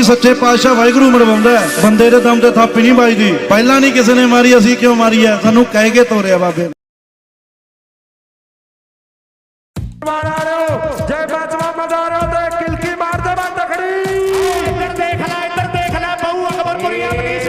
ਬਾਕੀ ਸੱਚੇ ਪਾਤਸ਼ਾਹ ਵਾਹਿਗੁਰੂ ਮਰਵਾਉਂਦਾ ਹੈ। ਬੰਦੇ ਦੇ ਦਮ ਤੇ ਥਾਪੀ ਨਹੀਂ ਵੱਜਦੀ ਪਹਿਲਾਂ ਨਹੀਂ ਕਿਸੇ ਨੇ ਮਾਰੀ ਅਸੀਂ ਕਿਉਂ ਮਾਰੀ ਆ ਸਾਨੂੰ ਕਹਿ ਕੇ ਤੋਰਿਆ ਬਾਬੇ ਨੇ। ਮਾਰਾੜੋ ਜੈ ਬਾਜਵਾ ਮਦਾਰੋ ਤੇ ਕਿਲਕੀ ਮਾਰਦੇ ਬੰਦ ਖੜੀ ਇੱਧਰ ਦੇਖ ਲੈ ਇੱਧਰ ਦੇਖ ਲੈ ਬਹੁ ਅਕਬਰਪੁਰੀਆ ਮਨੀਸ਼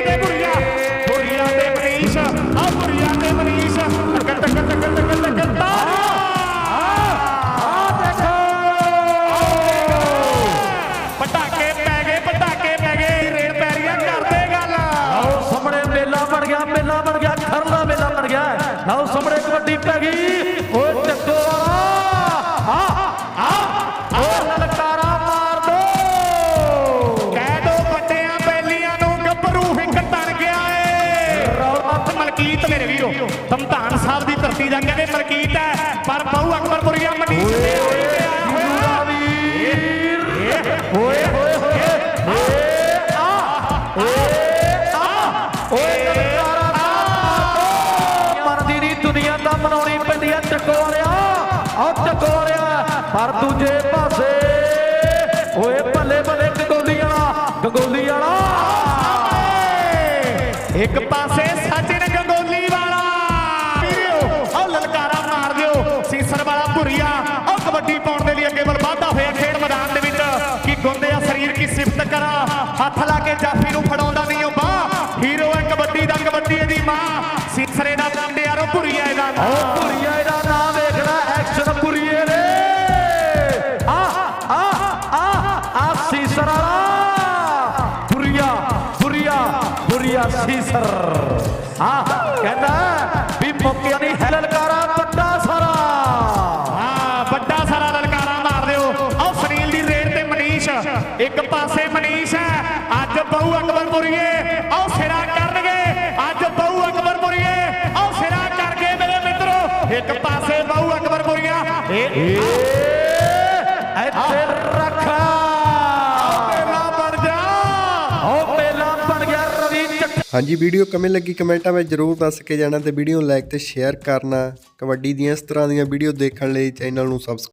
ਮਲਕੀਤ ਮੇਰੇ ਵੀਰੋ। ਧਮਧਾਨ ਸਾਹਿਬ ਦੀ ਧਰਤੀ ਦਾ ਕਹਿੰਦੇ ਮਲਕੀਤ ਹੈ ਪਰ ਬਹੁ ਅਕਬਰਪੁਰੀਆ ਮਨੀਸ਼ ਹੋਏ ਹੋਏ ਆ ਆ ਓਏ ਦੋ ਮਰਦੀ ਦੀ ਦੁਨੀਆ ਦਾ ਮਨਾਉਣੀ ਪੈਂਦੀ ਹੈ ਟਕੋਰਿਆ ਆ ਟਕੋਰਿਆ ਪਰ ਦੂਜੇ ਪਾਸੇ ਓਏ ਬੱਲੇ ਬੱਲੇ ਗੰਗੋਲੀ ਵਾਲਾ ਗੰਗੋਲੀ ਵਾਲਾ। ਇੱਕ ਪਾਸੇ ਸਚਿਨ ਸੀਸਰ ਉਹ ਕਬੱਡੀ ਪਾਉਣ ਦੇ ਲਈ ਅੱਗੇ ਵੱਲ ਵਾਧਾ ਹੋਇਆ ਖੇਡ ਮੈਦਾਨ ਦੇ ਵਿੱਚ। ਕਿ ਗੁੰਦਿਆ ਸਰੀਰ ਕੀ ਸਿਫਤ ਕਰਾਂ। ਹੱਥ ਲਾ ਕੇ ਜਾਫੀ ਨੂੰ ਫੜਾਉਂਦਾ ਨਹੀਂ ਉਹ ਬਾਹ। ਹੀਰੋ ਹੈ ਕਬੱਡੀ ਦਾ, ਕਬੱਡੀ ਦੀ ਮਾਂ। ਸੀਸਰੇ ਦਾ ਮੁੰਡਿਆਰੋ ਭੁਰੀਆ ਇਹਦਾ ਓ ਨਾਮ ਪੁਰੀਆ ਇਹਦਾ ਨਾਮ ਵੇਖਣਾ ਐਕਸ਼ਨ ਪੁਰੀਏ ਨੇ। ਆ ਆ ਆ ਆ, ਸੀਸਰ ਵਾਲਾ। ਪੁਰੀਆ ਪੁਰੀਆ ਪੁਰੀਆ ਆ, ਕਹਿੰਦਾ ਵੀ ਮੌਕਿਆਂ ਨਹੀਂ ਹੈ ਇੱਕ ਪਾਸੇ ਮਨੀਸ਼ ਹੈ ਅੱਜ ਬਹੁ ਅਕਬਰਪੁਰੀਏ ਆਹ ਸਿਰਾ ਕਰਨਗੇ ਅੱਜ ਬਹੁ ਅਕਬਰਪੁਰੀਏ ਆਹ ਸਿਰਾ ਕਰ ਗਏ ਮੇਰੇ ਮਿੱਤਰੋ। ਇੱਕ ਪਾਸੇ ਬਹੁ ਅਕਬਰਪੁਰੀਆ ਇਹ ਇੱਥੇ ਰੱਖ। ਮੇਲਾ ਬਣ ਜਾ। ਓ ਮੇਲਾ ਬਣ ਗਿਆ ਰਵੀ ਚੱਕ ਹਾਂਜੀ ਵੀਡੀਓ ਕਿਵੇਂ ਲੱਗੀ ਕਮੈਂਟਾਂ ਵਿੱਚ ਜਰੂਰ ਦੱਸ ਕੇ ਜਾਣਾ ਤੇ ਵੀਡੀਓ ਨੂੰ ਲਾਈਕ ਤੇ ਸ਼ੇਅਰ ਕਰਨਾ। ਕਬੱਡੀ ਦੀਆਂ ਇਸ ਤਰ੍ਹਾਂ ਦੀਆਂ ਵੀਡੀਓ ਦੇਖਣ ਲਈ ਚੈਨਲ ਨੂੰ ਸਬਸਕ੍ਰਾਈਬ